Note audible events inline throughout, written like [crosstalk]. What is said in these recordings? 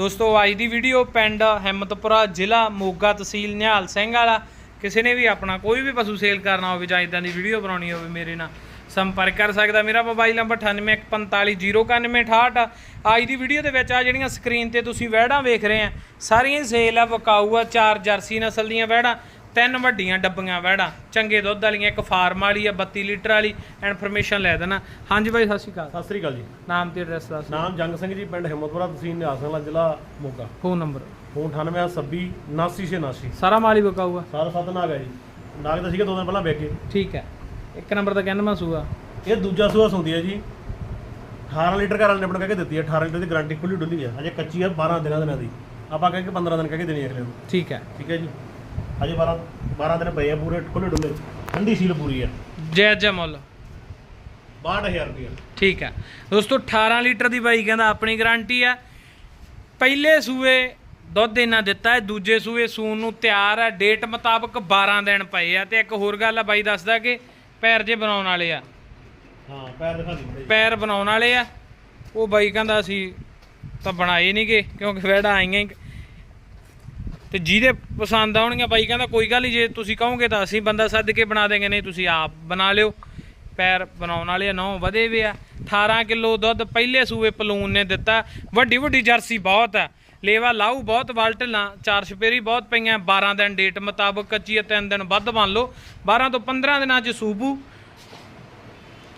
ਦੋਸਤੋ, ਅੱਜ ਦੀ ਵੀਡੀਓ ਪਿੰਡ ਹਿੰਮਤਪੁਰਾ ਜ਼ਿਲ੍ਹਾ ਮੋਗਾ ਤਹਿਸੀਲ ਨਿਹਾਲ ਸਿੰਘ ਵਾਲਾ। ਕਿਸੇ ਨੇ ਵੀ ਆਪਣਾ ਕੋਈ ਵੀ ਪਸ਼ੂ ਸੇਲ ਕਰਨਾ ਹੋਵੇ ਜਾਂ ਇਦਾਂ ਦੀ ਵੀਡੀਓ ਬਣਾਉਣੀ ਹੋਵੇ ਮੇਰੇ ਨਾਲ, ਸੰਪਰਕ ਕਰ ਸਕਦਾ ਮੇਰਾ ਮੋਬਾਈਲ ਨੰਬਰ 9814509868 ਅੱਜ ਦੀ ਵੀਡੀਓ ਦੇ ਵਿੱਚ ਆ ਜਿਹੜੀਆਂ ਸਕਰੀਨ ਤੇ ਤੁਸੀਂ ਵਹਿੜਾਂ ਵੇਖ ਰਹੇ ਆ, ਸਾਰੀਆਂ ਸੇਲ ਆ, ਵਕਾਊ ਆ, ਚਾਰ ਜਰਸੀ ਨਸਲ ਦੀਆਂ ਵਹਿੜਾਂ। ਤਿੰਨ ਵੱਡੀਆਂ ਡੱਬੀਆਂ ਵਹਿੜਾਂ ਚੰਗੇ ਦੁੱਧ ਵਾਲੀਆਂ ਇੱਕ ਫਾਰਮ ਵਾਲੀ ਆ 32 ਲੀਟਰ ਵਾਲੀ ਇਨਫੋਰਮੇਸ਼ਨ ਲੈ ਦੇਣਾ। ਹਾਂਜੀ ਬਾਈ ਸਤਿ ਸ਼੍ਰੀ ਅਕਾਲ। ਸਤਿ ਸ੍ਰੀ ਅਕਾਲ ਜੀ। ਨਾਮ ਤੇ ਐਡਰੈਸ ਦੱਸ ਨਾਮ ਜੰਗ ਸਿੰਘ ਜੀ ਪਿੰਡ ਹਿੰਮਤਪੁਰਾ ਤਹਿਸੀਲ ਨਿਆਸਲਾ ਜ਼ਿਲ੍ਹਾ ਮੋਗਾ। ਫੋਨ ਨੰਬਰ ਫੋਨ 9826 7989 ਸਾਰਾ ਮਾਲ ਆ ਸਾਰਾ ਸੱਤ ਨਾਗ ਹੈ ਜੀ। ਨਾਗ ਤਾਂ ਸੀਗਾ ਦੋ ਦਿਨ ਪਹਿਲਾਂ ਵੇਖ। ਕੇ ਠੀਕ ਹੈ। ਇੱਕ ਨੰਬਰ ਤਾਂ ਕਹਿੰਦਾ ਸੂਆ। ਇਹ ਦੂਜਾ ਸੂਆ ਸੁੰਦੀ ਹੈ ਜੀ। 18 ਲੀਟਰ ਘਰ ਵਾਲੇ ਨੇ ਆਪਣਾ ਕਹਿ ਕੇ ਦਿੱਤੀ ਹੈ। 18 ਲੀਟਰ ਦੀ ਗਾਰੰਟੀ ਖੁੱਲੀ ਡੁੱਲੀ ਹੈ। ਅਜੇ ਕੱਚੀ ਹੈ 12 ਦਿਨਾਂ ਦਿਨਾਂ ਦੀ। ਆਪਾਂ ਕਹਿ ਕੇ 15 ਦਿਨ ਕਹਿ ਕੇ ਦੇਣੀ ਹੈ ਅਗਲੇ ਨੂੰ। ਠੀਕ ਹੈ। ਠੀਕ ਹੈ ਜੀ। ਅਜੇ 12 12 ਦਿਨ ਪਏ ਆ ਪੂਰੇ ਖੁੱਲੇ ਡੁੱਲੇ। ਠੰਡੀ ਸੀਲ ਪੂਰੀ ਹੈ ਜੈ ਜੈ ਮੁੱਲ। 62000 ਰੁਪਏ ਠੀਕ ਹੈ ਦੋਸਤੋ 18 ਲੀਟਰ ਦੀ ਬਾਈ ਕਹਿੰਦਾ ਆਪਣੀ ਗਾਰੰਟੀ ਆ। ਪਹਿਲੇ ਸੂਏ ਦੁੱਧ ਇਹਨਾਂ ਦਿੱਤਾ ਹੈ ਦੂਜੇ ਸੂਏ ਸੂਣ ਨੂੰ ਤਿਆਰ ਹੈ ਡੇਟ ਮੁਤਾਬਕ 12 ਦਿਨ ਪਏ ਆ। ਤੇ ਇੱਕ ਹੋਰ ਗੱਲ ਆ ਬਾਈ ਦੱਸਦਾ ਕਿ ਪੈਰ ਜੇ ਬਣਾਉਣ ਵਾਲੇ ਆ। ਹਾਂ ਪੈਰ ਦਿਖਾ ਦਿੰਦੇ ਜੀ ਪੈਰ ਬਣਾਉਣ ਵਾਲੇ ਆ। ਉਹ ਬਾਈ ਕਹਿੰਦਾ ਅਸੀਂ ਤਾਂ ਬਣਾਏ ਨਹੀਂਗੇ ਕਿਉਂਕਿ ਵੈੜਾ ਆਈਆਂ ਤੇ ਜਿਹਦੇ ਪਸੰਦ ਆਉਣਗੀਆਂ ਬਾਈ ਕਹਿੰਦਾ ਕੋਈ ਗੱਲ ਨਹੀਂ ਜੇ ਤੁਸੀਂ ਕਹੋਗੇ ਤਾਂ ਅਸੀਂ ਬੰਦਾ ਸੱਦ ਕੇ ਬਣਾ ਦੇਂਗੇ, ਨਹੀਂ ਤੁਸੀਂ ਆਪ ਬਣਾ ਲਿਓ। ਪੈਰ ਬਣਾਉਣ ਵਾਲੇ ਆ ਨੌ ਵਧੇ ਵੇ ਆ। 18 ਕਿਲੋ ਦੁੱਧ ਪਹਿਲੇ ਸੂਏ ਪਲੂਨ ਨੇ ਦਿੱਤਾ। ਵੱਡੀ ਵੱਡੀ ਜਰਸੀ ਬਹੁਤ ਆ। ਲੇਵਾ ਲਾਊ ਬਹੁਤ ਵਲਟਲਾਂ ਚਾਰ ਛਪੇਰੀ ਬਹੁਤ ਪਈਆਂ। 12 ਦਿਨ ਡੇਟ ਮੁਤਾਬਕ ਕੱਚੀ ਆ, ਤਿੰਨ ਦਿਨ ਵੱਧ ਮੰਨ ਲਓ। 12 ਤੋਂ 15 ਦਿਨਾਂ ਚ ਸੂਬੂ।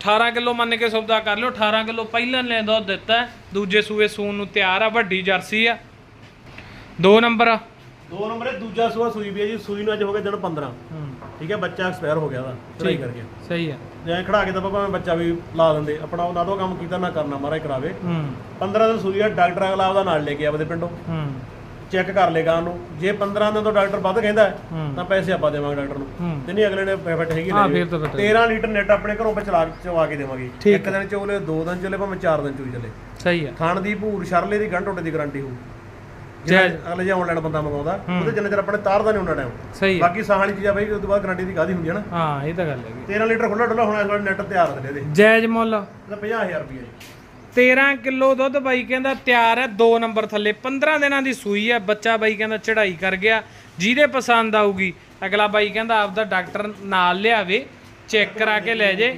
18 ਕਿਲੋ ਮੰਨ ਕੇ ਸੌਦਾ ਕਰ ਲਿਓ। 18 ਕਿਲੋ ਪਹਿਲਾਂ ਨੇ ਦੁੱਧ ਦਿੱਤਾ। ਦੂਜੇ ਸੂਏ ਸੂਣ ਨੂੰ ਤਿਆਰ ਆ, ਵੱਡੀ ਜਰਸੀ ਆ। ਦੋ ਨੰਬਰ ਆ। ਦੋ ਨੰਬਰ ਇਹ ਦੂਜਾ ਸੂਆ ਸੂਈ ਵੀ ਹੈ ਜੀ ਸੂਈ ਨੂੰ ਅੱਜ ਹੋ ਗਏ ਦਿਨ 15 ਹੂੰ। ਠੀਕ ਹੈ ਬੱਚਾ ਐਕਸਪਾਇਰ ਹੋ ਗਿਆ ਦਾ ਚੜਾਈ। ਕਰਕੇ। ਸਹੀ ਆ ਜੇ ਖੜਾ ਕੇ ਤਾਂ ਭਾਵੇਂ ਬੱਚਾ ਵੀ ਲਾ ਦਿੰਦੇ ਆਪਣਾ ਉਹ ਨਾ ਤਾਂ ਕੰਮ ਕੀਤਾ ਨਾ ਕਰਨਾ ਮਹਾਰਾਜ ਕਰਾਵੇ। ਹੂੰ। 15 ਦਿਨ ਸੂਈ ਆ ਡਾਕਟਰ ਅਗਲਾ ਆਪਦਾ ਨਾਲ ਲੈ ਕੇ ਆਵਦੇ ਪਿੰਡੋਂ। ਹੂੰ। ਚੈੱਕ ਕਰ ਲੇਗਾ ਉਹਨੂੰ ਜੇ 15 ਦਿਨ ਤੋਂ ਡਾਕਟਰ ਵੱਧ ਕਹਿੰਦਾ ਹੈ, ਹੂੰ। ਤਾਂ ਪੈਸੇ ਆਪਾਂ ਦੇਵਾਂਗੇ ਡਾਕਟਰ ਨੂੰ। ਹੂੰ। ਤੇ ਨਹੀਂ ਅਗਲੇ ਨੇ ਪੈਫਟ ਹੈਗੀ ਹਾਂ, ਲੈ ਫਿਰ ਤਾਂ better 13 ਲੀਟਰ ਨੈਟ ਆਪਣੇ ਘਰੋਂ ਪੇ ਚਲਾ ਚਵਾ ਕੇ ਦੇਵਾਂਗੇ। ਇੱਕ ਦਿਨ ਚੋਲੇ ਦੋ ਦਿਨ ਚੋਲੇ ਭਾਵੇਂ ਚਾਰ ਦਿਨ ਚੋਈ ਚਲੇ। ਸਹੀ ਆ ਖਾਣ ਦੀ ਭੂਰ ਸ਼ਰਲੇ ਦੀ ਗੰਢ ਟੋਟੇ ਦੀ ਗਾਰੰਟੀ ਹੋਊ। ਜੈ- ਜੇ ਅਗਲੇ ਜੇ ਆਨਲਾਈਨ ਬੰਦਾ ਮੰਗਾਉਂਦਾ। ਉਹਦੇ ਜਿੰਨੇ ਚਿਰ ਆਪਣੇ ਤਾਰਦਾ ਨਹੀਂ ਉਹਨਾਂ ਟਾਈਮ ਬਾਕੀ ਸਾਹ ਵਾਲੀ ਚੀਜ਼ਾਂ ਬਈ ਉਸ ਤੋਂ ਬਾਅਦ ਗਾਰੰਟੀ ਦੀ ਕਾਦੀ ਹੁੰਦੀ ਹੈ ਨਾ। ਹਾਂ ਇਹ ਤਾਂ ਗੱਲ ਹੈਗੀ। 13 ਲੀਟਰ ਖੁੱਲਾ ਡੁੱਲਾ ਹੁਣ ਇਸ ਵਾਰ ਨੈਟ ਤਿਆਰ ਦੇ ਇਹਦੇ ਜਾਇਜ਼ ਮੁੱਲ। ਇਹਦਾ 50000 ਰੁਪਏ ਜੀ। 13 ਕਿਲੋ ਦੁੱਧ ਬਾਈ ਕਹਿੰਦਾ ਤਿਆਰ ਹੈ 2 ਨੰਬਰ ਥੱਲੇ। 15 ਦਿਨਾਂ ਦੀ ਸੂਈ ਹੈ ਬੱਚਾ ਬਾਈ ਕਹਿੰਦਾ ਚੜ੍ਹਾਈ ਕਰ ਗਿਆ। ਜਿਹਦੇ ਪਸੰਦ ਆਊਗੀ ਅਗਲਾ ਬਾਈ ਕਹਿੰਦਾ ਆਪਦਾ ਡਾਕਟਰ ਨਾਲ ਲਿਆਵੇ ਚੈੱਕ ਕਰਾ ਕੇ ਲੈ ਜੇ।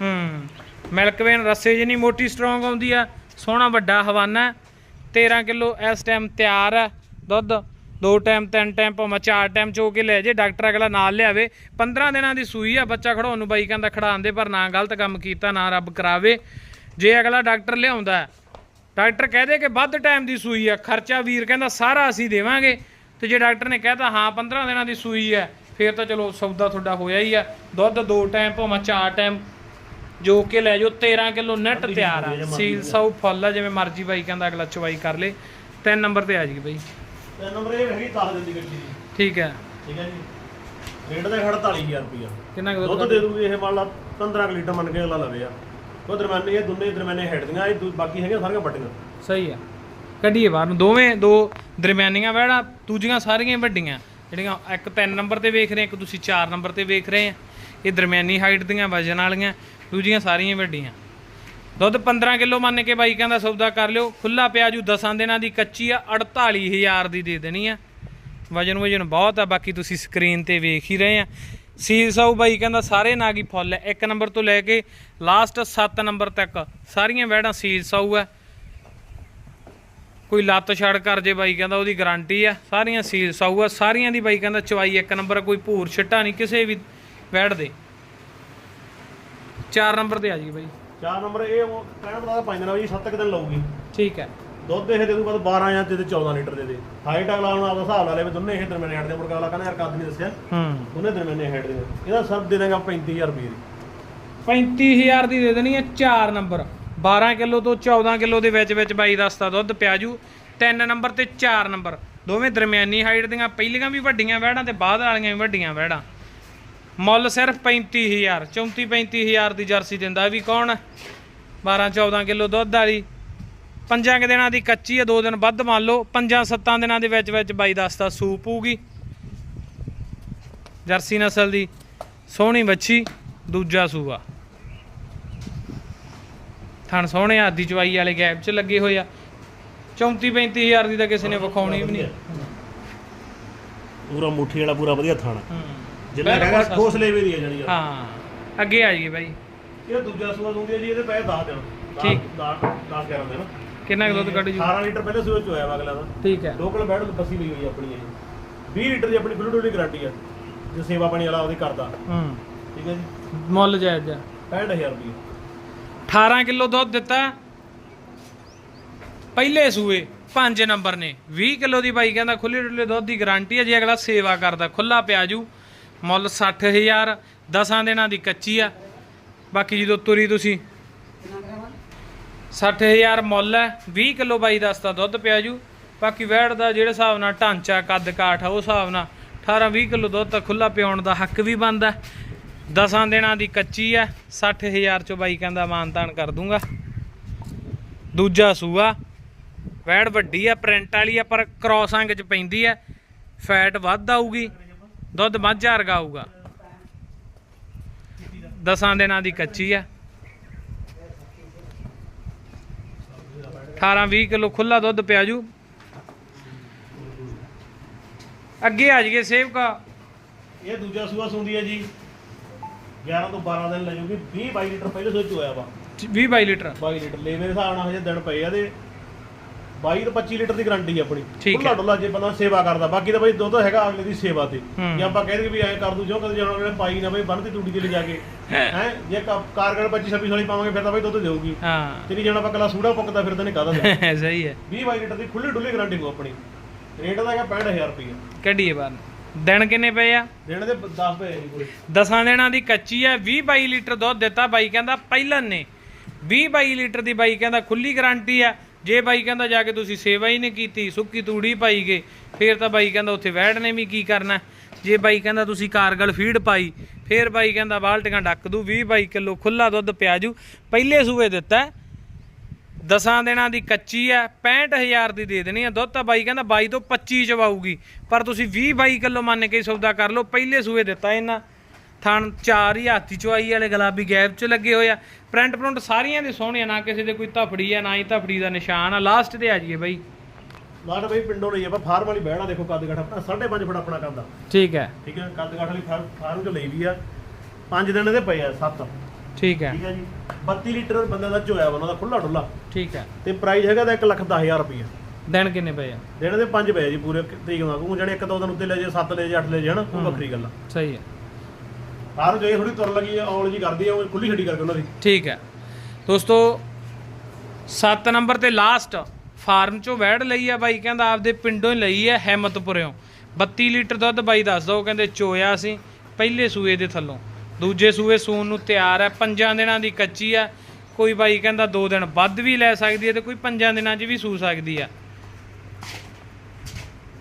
ਹੂੰ ਮਿਲਕ ਵੇਨ ਰੱਸੇ ਜਿੰਨੀ ਮੋਟੀ ਸਟਰੋਂਗ ਆਉਂਦੀ ਆ ਸੋਹਣਾ ਵੱਡਾ ਹਵਾਨਾ। 13 ਕਿਲੋ ਇਸ ਟਾਈਮ ਤਿਆਰ ਹੈ ਦੁੱਧ ਦੋ ਟਾਈਮ ਤਿੰਨ ਟਾਈਮ ਭਾਵੇਂ ਚਾਰ ਟਾਈਮ ਚੋ ਕੇ ਲੈ ਜੇ ਡਾਕਟਰ ਅਗਲਾ ਨਾਲ ਲਿਆਵੇ। 15 ਦਿਨਾਂ ਦੀ ਸੂਈ ਆ ਬੱਚਾ ਖੜਾਉਣ ਨੂੰ ਬਾਈ ਕਹਿੰਦਾ ਖੜਾਉਂਦੇ ਪਰ ਨਾ ਗਲਤ ਕੰਮ ਕੀਤਾ ਨਾ ਰੱਬ ਕਰਾਵੇ। ਜੇ ਅਗਲਾ ਡਾਕਟਰ ਲਿਆਉਂਦਾ ਹੈ, ਡਾਕਟਰ ਕਹਦੇ ਕਿ ਵੱਧ ਟਾਈਮ ਦੀ ਸੂਈ ਆ ਖਰਚਾ ਵੀਰ ਕਹਿੰਦਾ ਸਾਰਾ ਅਸੀਂ ਦੇਵਾਂਗੇ। ਤੇ ਜੇ ਡਾਕਟਰ ਨੇ ਕਹਿਤਾ ਹਾਂ 15 ਦਿਨਾਂ ਦੀ ਸੂਈ ਹੈ ਫਿਰ ਤਾਂ ਚਲੋ ਸੌਦਾ ਤੁਹਾਡਾ ਹੋਇਆ ਹੀ ਆ। ਦੁੱਧ ਦੋ ਟਾਈਮ ਭਾਵੇਂ ਚਾਰ ਟਾਈਮ ਜੋ ਕੇ ਲੈ ਜਾਓ 13 ਕਿਲੋ ਨੈਟ ਤਿਆਰ ਆ। ਸੀਲ ਸੌ ਫੁੱਲ ਆ ਜਿਵੇਂ ਮਰਜ਼ੀ ਬਾਈ ਕਹਿੰਦਾ ਅਗਲਾ ਚਵਾਈ ਕਰ ਲੇ। ਤਿੰਨ ਨੰਬਰ ਤੇ ਆ ਜੀ ਬਾਈ। ਤੇ ਨੰਬਰ ਇਹ ਹੈਗੀ ਤਾਲ ਦਿੰਦੀ ਗੱਡੀ ਦੀ। ਠੀਕ ਹੈ। ਠੀਕ ਹੈ ਜੀ। ਰੇਟ ਦਾ ਖੜਾ 40000 ਰੁਪਏ ਕਿੰਨਾ ਕੁ ਦੁੱਧ ਦੇ ਦੂਗੀ ਇਹ ਮੰਨ ਲਾ 15 ਕੁ ਲੀਟਰ ਮੰਨ ਕੇ ਅਗਲਾ ਲਵੇ ਆ। ਉਹ ਦਰਮਿਆਨੇ ਇਹ ਦੋਨੇ ਦਰਮਿਆਨੇ ਹੈਡ ਦੀਆਂ ਇਹ ਬਾਕੀ ਹੈਗੀਆਂ ਸਾਰੀਆਂ ਵੱਡੀਆਂ। ਸਹੀ ਆ। ਕੱਢੀਏ ਬਾਹਰ ਨੂੰ। ਦੋਵੇਂ ਦੋ ਦਰਮਿਆਨੀਆਂ ਵਹਿੜਾ ਦੂਜੀਆਂ ਸਾਰੀਆਂ ਵੱਡੀਆਂ। ਜਿਹੜੀਆਂ ਇੱਕ 3 ਨੰਬਰ ਤੇ ਵੇਖ ਰਹੇ ਇੱਕ ਤੁਸੀਂ 4 ਨੰਬਰ ਤੇ ਵੇਖ ਰਹੇ ਆ। ਇਹ ਦਰਮਿਆਨੀ ਹਾਈਟ ਦੀਆਂ ਵਜਨ ਵਾਲੀਆਂ। ਦੂਜੀਆਂ ਸਾਰੀਆਂ ਵੱਡੀਆਂ। ਦੁੱਧ 15 ਕਿਲੋ ਮੰਨ ਕੇ ਬਾਈ ਕਹਿੰਦਾ ਸੌਦਾ ਕਰ ਲਿਓ। ਖੁੱਲਾ ਪਿਆਜੂ ਦਸਾਂ ਦਿਨਾਂ ਦੀ ਕੱਚੀ ਆ 48000 ਦੀ ਦੇ ਦੇਣੀ ਆ। ਵਜਨ ਵਜਨ ਬਹੁਤ ਆ, ਬਾਕੀ ਤੁਸੀਂ ਸਕਰੀਨ ਤੇ ਵੇਖ ਹੀ ਰਹੇ ਆ। ਸੀਲ ਸਾਊ ਬਾਈ ਕਹਿੰਦਾ ਸਾਰੇ ਨਾਗ ਹੀ ਫੁੱਲ ਹੈ ਇੱਕ ਨੰਬਰ ਤੋਂ ਲੈ ਕੇ ਲਾਸਟ 7 ਨੰਬਰ ਤੱਕ ਸਾਰੀਆਂ ਵੈੜਾਂ ਸੀਲ ਸਾਊ ਹੈ ਕੋਈ ਲੱਤ ਛੜ ਕਰ ਜੇ ਬਾਈ ਕਹਿੰਦਾ ਉਹਦੀ ਗਾਰੰਟੀ ਆ। ਸਾਰੀਆਂ ਸੀਲ ਸਾਊ ਆ। ਸਾਰੀਆਂ ਦੀ ਬਾਈ ਕਹਿੰਦਾ ਚਵਾਈ ਇੱਕ ਨੰਬਰ ਕੋਈ ਭੂਰ ਛਿੱਟਾ ਨਹੀਂ ਕਿਸੇ ਵੀ ਵੈੜ ਦੇ। 4 ਨੰਬਰ ਤੇ ਆ ਜੀ ਬਾਈ। ਚਾਰ ਨੰਬਰ ਇਹ ਉਹ ਕਹਿਣ ਦਾ ਪੰਜ ਦਿਨਾਂ ਜੀ 7 ਦਿਨ ਲਊਗੀ। ਠੀਕ ਹੈ। ਦੁੱਧ ਇਹ ਦੇ ਦੂ ਬਾਅਦ 12 ਜਾਂ ਤੇ 14 ਲੀਟਰ ਦੇ ਦੇ। ਹਾਈਟ ਅਗਲਾ ਹੁਣ ਆਪਦਾ ਹਿਸਾਬ ਲਾ ਲੇ ਵੀ ਦੋਨੇ ਇਹ ਦਰਮਿਆਨੇ ਹੈਡ ਦੇ ਮੁਰਗਾ ਅਗਲਾ ਕਹਿੰਦਾ ਯਾਰ ਕੱਦ ਨਹੀਂ ਦੱਸਿਆ। ਹੂੰ। ਉਹਨੇ ਦਰਮਿਆਨੇ ਹੈਡ ਦੇ ਇਹਦਾ ਸਭ ਦੇ ਦੇਗਾ 35000 ਰੁਪਏ ਦੀ। 35000 ਦੀ ਦੇ ਦੇਣੀ ਹੈ 4 ਨੰਬਰ। 12 ਕਿਲੋ ਤੋਂ 14 ਕਿਲੋ ਦੇ ਵਿੱਚ ਵਿੱਚ ਬਾਈ ਦੱਸਦਾ ਦੁੱਧ ਪਿਆਜੂ 3 ਨੰਬਰ ਤੇ 4 ਨੰਬਰ। ਦੋਵੇਂ ਦਰਮਿਆਨੀ ਹਾਈਟ ਦੀਆਂ ਪਹਿਲੀਆਂ ਵੀ ਵੱਡੀਆਂ ਵਹਿੜਾਂ ਤੇ ਬਾਅਦ ਵਾਲੀਆਂ ਵੀ ਵੱਡੀਆਂ ਵਹਿੜਾਂ। ਮੁੱਲ ਸਿਰਫ 35000 34 35000 ਦੀ ਜਰਸੀ ਦਿੰਦਾ ਵੀ ਕੌਣ? 12 14 ਕਿਲੋ ਦੁੱਧ ਵਾਲੀ। ਪੰਜਾਂ ਕੁ ਦਿਨਾਂ ਦੀ ਕੱਚੀ ਹੈ ਦੋ ਦਿਨ ਵੱਧ ਮੰਨ ਲਓ। ਪੰਜਾਂ ਸੱਤਾਂ ਦਿਨਾਂ ਦੇ ਵਿੱਚ ਵਿੱਚ ਬਾਈ ਦੱਸਦਾ ਸੂਪ ਪਊਗੀ। ਜਰਸੀ ਨਸਲ ਦੀ ਸੋਹਣੀ ਵੱਛੀ ਦੂਜਾ ਸੂਆ। ਥਣ ਸੋਹਣੇ ਆਦੀ ਚਵਾਈ ਵਾਲੇ ਗੈਪ 'ਚ ਲੱਗੇ ਹੋਏ ਆ। 34 35000 ਦੀ ਤਾਂ ਕਿਸੇ ਨੇ ਵਿਖਾਉਣੀ ਵੀ ਨਹੀਂ। ਪੂਰਾ ਮੁੱਠੀ ਵਾਲਾ ਪੂਰਾ ਵਧੀਆ ਥਾਣਾ। ਹੂੰ। ਜਿੰਨਾ ਬਿਲਕੁਲ ਹੈਗਾ ਸਸਤਾ। ਠੋਸ ਲੇਵੇ ਦੀ ਹੈ ਅੱਗੇ ਆ ਜਾਈਏ ਬਾਈ। ਇਹ ਦੂਜਾ ਸੂਆ ਹੈ ਜੀ ਇਹਦੇ ਪੈਸੇ 10 ਦਿਨ ਠੀਕ। 10 10 11 ਦਿਨ ਕਿੰਨਾ ਕੁ ਦੁੱਧ ਕੱਢ ਜੂ? 18 ਲੀਟਰ ਪਹਿਲੇ ਸੂਏ ਚ ਹੋਇਆ ਵਾ ਅਗਲਾ ਦਾ ਠੀਕ ਹੈ। ਲੋਕਲ ਬੈਡ ਬੱਸੀ ਲਈ ਹੋਈ ਆਪਣੀ ਇਹ। 20 ਲੀਟਰ ਦੀ ਆਪਣੀ ਫੁੱਲ ਡੋਲੀ ਗਾਰੰਟੀ ਆ ਜੇ ਸੇਵਾ ਪਾਣੀ ਵਾਲਾ ਉਹਦੀ ਕਰਦਾ। ਹੂੰ। ਠੀਕ ਹੈ ਜੀ? ਮੁੱਲ ਜਾਇਜ਼ ਆ। 65000 ਰੁਪਏ 18 ਕਿਲੋ ਦੁੱਧ ਦਿੱਤਾ। ਪਹਿਲੇ ਸੂਏ 5 ਨੰਬਰ ਨੇ। 20 ਕਿਲੋ ਦੀ ਬਾਈ ਕਹਿੰਦਾ ਖੁੱਲੇ ਡੁੱਲੇ ਦੁੱਧ ਦੀ ਗਾਰੰਟੀ ਹੈ ਜੇ ਅਗਲਾ ਸੇਵਾ ਕਰਦਾ ਖੁੱਲਾ ਪਿਆਜੂ ਮੁੱਲ 60000 ਦਸਾਂ ਦਿਨਾਂ ਦੀ ਕੱਚੀ ਆ। ਬਾਕੀ ਜਦੋਂ ਤੁਰੀ ਤੁਸੀਂ 60000 ਮੁੱਲ ਹੈ 20 ਕਿਲੋ ਬਾਈ ਦੱਸਦਾ ਦੁੱਧ ਪਿਆ ਜੂ। ਬਾਕੀ ਵੈੜ ਦਾ ਜਿਹੜੇ ਹਿਸਾਬ ਨਾਲ ਢਾਂਚਾ, ਕੱਦ ਕਾਠ ਆ, ਉਹ ਹਿਸਾਬ ਨਾਲ 18 20 ਕਿਲੋ ਦੁੱਧ ਤਾਂ ਖੁੱਲਾ ਪਿਆਉਣ ਦਾ ਹੱਕ ਵੀ ਬਣਦਾ ਦਸਾਂ ਦਿਨਾਂ ਦੀ ਕੱਚੀ ਆ 60000 ਚੋਂ ਬਾਈ ਕਹਿੰਦਾ ਮਾਨਤਾਨ ਕਰ ਦੂੰਗਾ। ਦੂਜਾ ਸੂਆ, ਵੈੜ ਵੱਡੀ ਆ ਪ੍ਰਿੰਟ ਵਾਲੀ ਆ ਪਰ ਕ੍ਰੋਸ ਅੰਗ ਚ ਪੈਂਦੀ ਆ ਫੈਟ ਵੱਧ ਆਊਗੀ। ਦੁੱਧ ਮੱਝ ਵਰਗਾ ਆਊਗਾ। ਦਸਾਂ ਦਿਨਾਂ ਦੀ ਕੱਚੀ ਆ। 18 20 ਕਿਲੋ ਖੁੱਲਾ ਦੁੱਧ ਪਿਆ ਜੂ। ਅੱਗੇ ਆ ਜੀਏ ਸੇਵਕਾ। ਇਹ ਦੂਜਾ ਸੂਆ ਸੁੰਦੀ ਹੈ ਜੀ। 11 ਤੋਂ 12 ਦਿਨ ਲੈ ਜੂਗੀ। 20 22 ਲੀਟਰ ਪਹਿਲੇ ਸੂਏ ਚ ਹੋਇਆ ਵਾ। 20 22 ਲੀਟਰ। 22 ਲੀਟਰ। ਲੈ ਮੇਰੇ ਹਿਸਾਬ ਨਾਲ ਹਜੇ ਦਿਨ ਪਏ ਆ ਤੇ 22 ਤੋਂ 25 ਲੀਟਰ ਦੀ ਗਾਰੰਟੀ ਆਪਣੀ। ਠੀਕ ਖੁੱਲਾ। ਡੁੱਲਾ ਜੇ ਬੰਦਾ ਸੇਵਾ ਕਰਦਾ ਬਾਕੀ ਤਾਂ ਬਈ ਦੁੱਧ ਹੈਗਾ ਅਗਲੇ ਦੀ ਸੇਵਾ ਤੇ। ਜੇ ਆਪਾਂ ਕਹਿੰਦੇ ਵੀ ਐਂ ਕਰ ਦੂ ਜੋ ਕਦੇ ਜਾਣਾ ਉਹਨੇ ਪਾਈ ਨਾ ਬਈ ਬੰਨ੍ਹਦੀ ਟੂਟੀ ਤੇ ਲਿਜਾ ਕੇ। ਹੈ। ਜੇ ਕਾਰਗੜ 25 26 ਵਾਲੀ ਪਾਵਾਂਗੇ ਫਿਰ ਤਾਂ ਬਈ ਦੁੱਧ ਦੇਊਗੀ। ਹਾਂ। ਤੇਰੀ ਜਾਣਾ ਆਪਾਂ ਕੱਲਾ ਸੂੜਾ ਪੁੱਕਦਾ ਫਿਰਦੇ ਨੇ ਕਾਹਦਾ? [laughs] ਸਹੀ ਹੈ। 20 22 ਲੀਟਰ ਦੀ ਖੁੱਲੀ ਡੁੱਲੀ ਗਾਰੰਟੀ ਕੋ ਆਪਣੀ। ਰੇਟ ਦਾ ਹੈਗਾ 65000 ਰੁਪਏ ਕੱਢੀਏ ਬਾਹਰ ਦਿਨ ਕਿੰਨੇ ਪਏ ਆ? ਦੇਣ ਦੇ 10 ਪਏ ਆ ਜੀ ਦਸਾਂ ਦਿਨਾਂ ਦੀ ਕੱਚੀ ਹੈ 20 22 ਲੀਟਰ ਦੁੱਧ ਦਿੱਤਾ ਬਾਈ ਕਹਿੰਦਾ ਪਹਿਲਨ ਨੇ। 20 22 ਲੀਟਰ ਦੀ ਬਾਈ ਕਹਿੰਦਾ ਖੁੱਲੀ ਗਾਰੰਟੀ ਆ ਜੇ ਬਾਈ ਕਹਿੰਦਾ ਜਾ ਕੇ ਤੁਸੀਂ ਸੇਵਾ ਹੀ ਨਹੀਂ ਕੀਤੀ, ਸੁੱਕੀ ਤੂੜੀ ਪਾਈ ਗਏ, ਫੇਰ ਤਾਂ ਬਾਈ ਕਹਿੰਦਾ ਉੱਥੇ ਵੈੜ ਨੇ ਵੀ ਕੀ ਕਰਨਾ? ਜੇ ਬਾਈ ਕਹਿੰਦਾ ਤੁਸੀਂ ਕਾਰਗਲ ਫੀਡ ਪਾਈ, ਫੇਰ ਬਾਈ ਕਹਿੰਦਾ ਬਾਲਟੀਆਂ ਡੱਕ ਦੂ 20 ਬਾਈ ਕਿਲੋ ਖੁੱਲਾ ਦੁੱਧ ਪਿਆਜੂ ਪਹਿਲੇ ਸੂਏ ਦਿੱਤਾ ਦਸਾਂ ਦਿਨਾਂ ਦੀ ਕੱਚੀ ਆ 65000 ਦੀ ਦੇ ਦੇਣੀ ਹੈ ਦੁੱਧ, ਤਾਂ ਬਾਈ ਕਹਿੰਦਾ 22 ਤੋਂ 25 ਚ ਵਾਊਗੀ ਪਰ ਤੁਸੀਂ 20 22 ਕਿਲੋ ਮੰਨ ਕੇ ਸੌਦਾ ਕਰ ਲਓ, ਪਹਿਲੇ ਸੂਏ ਦਿੱਤਾ ਇਹਨਾਂ। ਥਣ ਚਾਰ ਹੀ ਹਾਥੀ ਚਵਾਈ ਵਾਲੇ ਗੁਲਾਬੀ ਗੈਪ ਚ ਲੱਗੇ ਹੋਏ ਆ। ਪ੍ਰਿੰਟ ਪ੍ਰਿੰਟ ਸਾਰੀਆਂ ਦੇ ਸੋਹਣੇ ਆ ਨਾ ਕਿਸੇ ਦੇ ਕੋਈ ਧਫੜੀ ਆ ਨਾ ਹੀ ਧਫੜੀ ਦਾ ਨਿਸ਼ਾਨ ਆ। ਲਾਸਟ ਤੇ ਆ ਜਾਈਏ ਬਾਈ। ਲਾਟ ਬਈ ਪਿੰਡੋਂ ਲਈ ਆਪਾਂ ਫਾਰਮ ਵਾਲੀ ਬਹਿਣਾ ਦੇਖੋ ਕੱਦ ਘਾਟ ਆਪਣਾ 5.5 ਫੁੱਟ ਆਪਣਾ ਕੱਦ ਠੀਕ ਹੈ। ਠੀਕ ਹੈ ਕੱਦ ਘਾਟ ਵਾਲੀ ਫਾਰਮ ਚ ਲਈ ਵੀ ਆ। 5 ਦਿਨ ਇਹਦੇ ਪਏ ਆ 7 ਠੀਕ ਹੈ। ਠੀਕ ਹੈ ਜੀ। 32 ਲੀਟਰ ਬੰਦੇ ਦਾ ਝੋਇਆ ਵਾ ਉਹਨਾਂ ਦਾ ਖੁੱਲਾ ਡੁੱਲਾ ਠੀਕ ਹੈ। ਤੇ ਪ੍ਰਾਈਸ ਹੈਗਾ ਤਾਂ 1 ਲੱਖ 10000 ਰੁਪਏ ਦਿਨ ਕਿੰਨੇ ਪਏ ਆ? ਦੇਣ ਦੇ 5 ਪਏ ਆ ਜੀ ਪੂਰੇ ਤਰੀਕ ਨਾਲ ਉਹ ਜਿਹੜੇ ਇੱਕ ਦੋ ਦਿਨ ਉੱਤੇ ਲੈ ਜੇ 7 ਲੈ ਜੇ 8 ਲੈ ਜੇ ਹਨਾ? ਉਹ ਵੱਖਰੀ ਗੱਲ ਆ। ਸਹੀ ਹੈ। ਫਾਰਮ ਜੋ ਥੋੜੀ ਤੁਰ ਲੱਗੀ ਔਲ ਜੀ ਕਰਦੀ ਆ, ਉਹ ਖੁੱਲੀ ਛੱਡੀ ਕਰਕੇ ਉਹਨਾਂ ਦੀ। ਠੀਕ ਹੈ। ਦੋਸਤੋ 7 ਨੰਬਰ ਤੇ ਲਾਸਟ ਫਾਰਮ ਚੋਂ ਵੈੜ ਲਈ ਆ ਬਾਈ, ਕਹਿੰਦਾ ਆਪਦੇ ਪਿੰਡੋਂ ਹੀ ਲਈ ਆ ਹਿੰਮਤਪੁਰਿਓਂ 32 ਲੀਟਰ ਦੁੱਧ ਬਾਈ ਦੱਸਦਾ ਉਹ ਕਹਿੰਦੇ ਚੋਇਆ ਸੀ, ਪਹਿਲੇ ਸੂਏ ਦੇ ਥੱਲੋਂ। ਦੂਜੇ ਸੂਏ ਸੂਣ ਨੂੰ ਤਿਆਰ ਹੈ ਪੰਜਾਂ ਦਿਨਾਂ ਦੀ ਕੱਚੀ ਆ। ਕੋਈ ਬਾਈ ਕਹਿੰਦਾ 2 ਦਿਨ ਵੱਧ ਵੀ ਲੈ ਸਕਦੀ ਹੈ ਤੇ ਕੋਈ ਪੰਜਾਂ ਦਿਨਾਂ 'ਚ ਵੀ ਸੂ ਸਕਦੀ ਆ।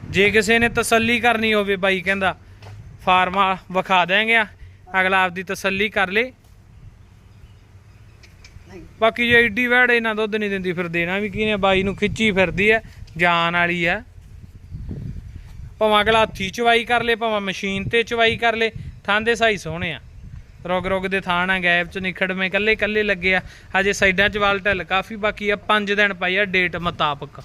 ਜੇ ਕਿਸੇ ਨੇ ਤਸੱਲੀ ਕਰਨੀ ਹੋਵੇ ਬਾਈ, ਕਹਿੰਦਾ ਫਾਰਮਾ ਵਿਖਾ ਦੇਂਗੇ ਆ। ਅਗਲਾ ਆਪਦੀ ਤਸੱਲੀ ਕਰ ਲੇ। ਬਾਕੀ ਜੇ ਏਡੀ ਵੈੜ ਇਹਨਾਂ ਦੁੱਧ ਨਹੀਂ ਦਿੰਦੀ ਫਿਰ ਦੇਣਾ ਵੀ ਕੀ ਨੇ ਬਾਈ ਨੂੰ ਖਿੱਚੀ ਫਿਰਦੀ ਐ ਜਾਨ ਵਾਲੀ ਐ। ਭਾਵੇਂ ਅਗਲਾ ਹੱਥੀ ਚਵਾਈ ਕਰ ਲੇ ਭਾਵੇਂ ਮਸ਼ੀਨ ਤੇ ਚਵਾਈ ਕਰ ਲੇ ਥਾਂ ਦੇ ਸਾਈ ਸੋਹਣੇ ਆ। ਰੁਗ ਰੁਗ ਦੇ ਥਾਣ ਆ ਗੈਪ ਚ ਨਿਖੜਵੇਂ ਕੱਲੇ ਕੱਲੇ ਲੱਗੇ ਆ। ਹਜੇ ਸਾਈਡਾਂ ਚ ਵਾਲ ਢਿੱਲ ਕਾਫੀ ਬਾਕੀ ਆ 5 ਦਿਨ ਪਈ ਆ ਡੇਟ ਮੁਤਾਬਕ।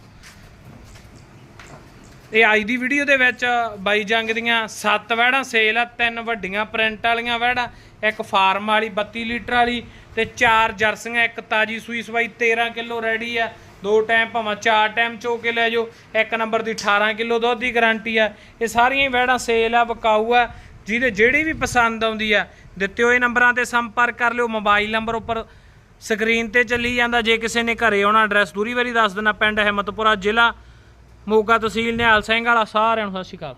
ਇਹ ਅੱਜ ਦੀ ਵੀਡੀਓ ਦੇ ਵਿੱਚ ਬਾਈ ਜੰਗ ਦੀਆਂ ਸੱਤ ਵਹਿੜਾਂ, ਸੇਲ ਆ, ਤਿੰਨ ਵੱਡੀਆਂ ਪ੍ਰਿੰਟ ਵਾਲੀਆਂ ਵਹਿੜਾਂ, ਇੱਕ ਫਾਰਮ ਵਾਲੀ 32 ਲੀਟਰ ਵਾਲੀ ਤੇ ਚਾਰ ਜਰਸੀਆਂ, ਇੱਕ ਤਾਜੀ ਸੂਈ ਸਵਾਈ 13 ਕਿਲੋ ਰੈਡੀ ਆ। ਦੋ ਟਾਈਮ ਭਾਵੇਂ ਚਾਰ ਟਾਈਮ ਚੋ ਕੇ ਲੈ ਜਾਓ, ਇੱਕ ਨੰਬਰ ਦੀ 18 ਕਿਲੋ ਦੁੱਧ ਦੀ ਗਾਰੰਟੀ ਆ। ਇਹ ਸਾਰੀਆਂ ਹੀ ਵਹਿੜਾਂ ਸੇਲ ਆ ਬਕਾਊ ਆ। ਜਿਹਦੇ ਜਿਹੜੀ ਵੀ ਪਸੰਦ ਆਉਂਦੀ ਆ, ਦਿੱਤੇ ਹੋਏ ਨੰਬਰਾਂ ਤੇ ਸੰਪਰਕ ਕਰ ਲਿਓ, ਮੋਬਾਈਲ ਨੰਬਰ ਉੱਪਰ ਸਕਰੀਨ ਤੇ ਚੱਲੀ ਜਾਂਦਾ। ਜੇ ਕਿਸੇ ਨੇ ਘਰੇ ਆਉਣਾ ਐਡਰੈਸ ਦੂਰੀ ਵਾਰੀ ਦੱਸ ਦੇਣਾ, ਪਿੰਡ ਹਿੰਮਤਪੁਰਾ ਜ਼ਿਲ੍ਹਾ ਮੋਗਾ ਤਹਿਸੀਲ ਨਿਹਾਲ ਸਿੰਘ ਵਾਲਾ ਸਾਰਿਆਂ ਨੂੰ ਸਤਿ ਸ਼੍ਰੀ ਅਕਾਲ।